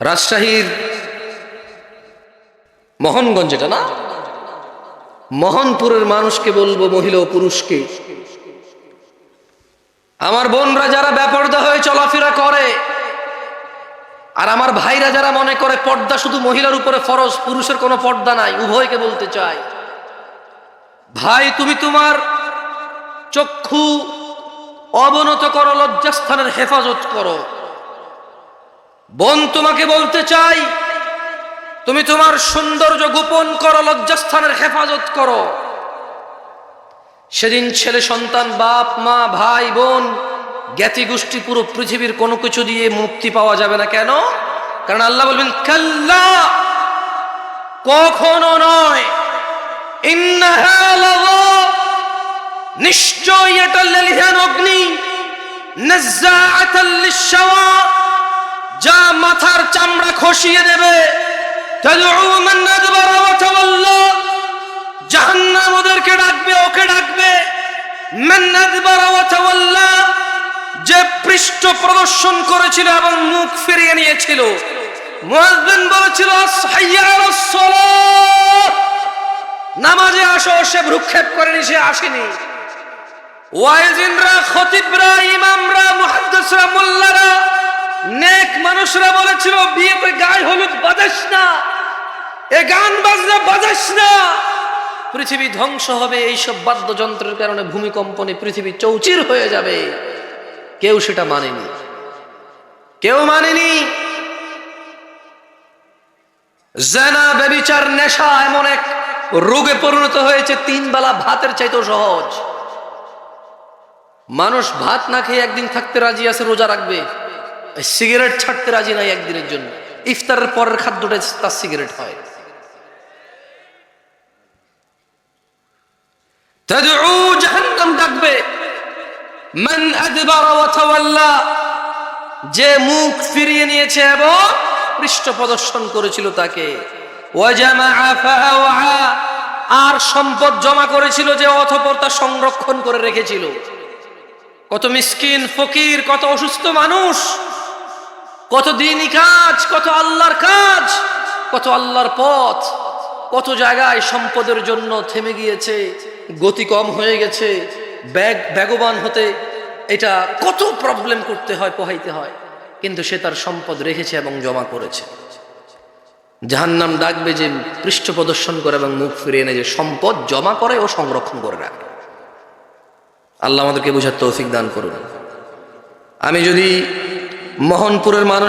রাজশাহীর মোহনগঞ্জ এটা না? মোহনপুরের মানুষকে বলব, মহিলা ও পুরুষকে। আমার বোনরা যারা ব্যাপর্দা হয়ে চলাফেরা করে, আর আমার ভাইরা যারা মনে করে পর্দা শুধু মহিলার উপরে ফরজ, পুরুষের কোনো পর্দা নাই, উভয়কে বলতে চাই। ভাই, তুমি তোমার চক্ষু অবনত করো, লজ্জাস্থানের হেফাজত করো। বোন তোমাকে বলতে চাই, তুমি তোমার সৌন্দর্য গোপন করো, লজ্জাস্থানের হেফাজত করো। সেদিন ছেলে, সন্তান, বাপ, মা, ভাই, বোন, জ্ঞাতি গোষ্ঠী পুরো পৃথিবীর কোনো কিছু দিয়ে মুক্তি পাওয়া যাবে না কেন? কারণ আল্লাহ বলবেন, কাল্লা, কখনো নয়। নিশ্চয় এটা লেলিহান অগ্নি যা মাথার চামড়া খসিয়ে দেবে জাহান্নাম ওদেরকে ডাকবে, ওকে ডাকবে। যে পৃষ্ঠ প্রদর্শন করেছিল এবং মুখ ফিরিয়ে নিয়েছিল। বলেছিল নামাজে আসো, সে ভ্রুক্ষেপ করেনি, সে আসেনি। ওয়াইজিনরা, খতিবরা, ইমামরা, মুহাদ্দিসরা, মোল্লারা নেক মানুষরা বলেছিল, বিয়েতে গায়ে হলুদ বাজাস না, এ গান বাজনা বাজাস না। পৃথিবী ধ্বংস হবে, এইসব বাদ্যযন্ত্রের কারণে ভূমিকম্পনে পৃথিবী চৌচির হয়ে যাবে। কেউ সেটা মানেনি। কেউ মানেনি জেনা বেবিচার নেশা এমন এক রোগে পরিণত হয়েছে, তিন বেলা ভাতের চাইতেও সহজ। মানুষ ভাত না খেয়ে একদিন থাকতে রাজি আছে, রোজা রাখবে। সিগারেট ছাড়তে রাজি নাই একদিনের জন্য। ইফতারের পরের খাদ্যটা তার সিগারেট হয়। জাহান্নাম ডাকবে। মান ওয়া যে মুখ ফিরিয়ে নিয়েছে এবং পৃষ্ঠ প্রদর্শন করেছিল তাকে। আর সম্পদ জমা করেছিল যে অথপর তা সংরক্ষণ করে রেখেছিল। কত মিসকিন, ফকির, কত অসুস্থ মানুষ কত দিনই কাজ, কত আল্লাহর কাজ, কত আল্লাহর পথ, কত জায়গায় সম্পদের জন্য থেমে গিয়েছে, গতি কম হয়ে গেছে, ব্যাগ, ব্যাগবান হতে এটা কত প্রবলেম করতে হয়, পোহাইতে হয়, কিন্তু সে তার সম্পদ রেখেছে এবং জমা করেছে। জাহান্নাম ডাকবে যে পৃষ্ঠ প্রদর্শন করে এবং মুখ ফিরিয়ে এনে যে সম্পদ জমা করে ও সংরক্ষণ করে রাখে। আল্লাহ আমাদেরকে বোঝার তৌফিক দান করুন। আমি যদি মোহনপুরের মানুষ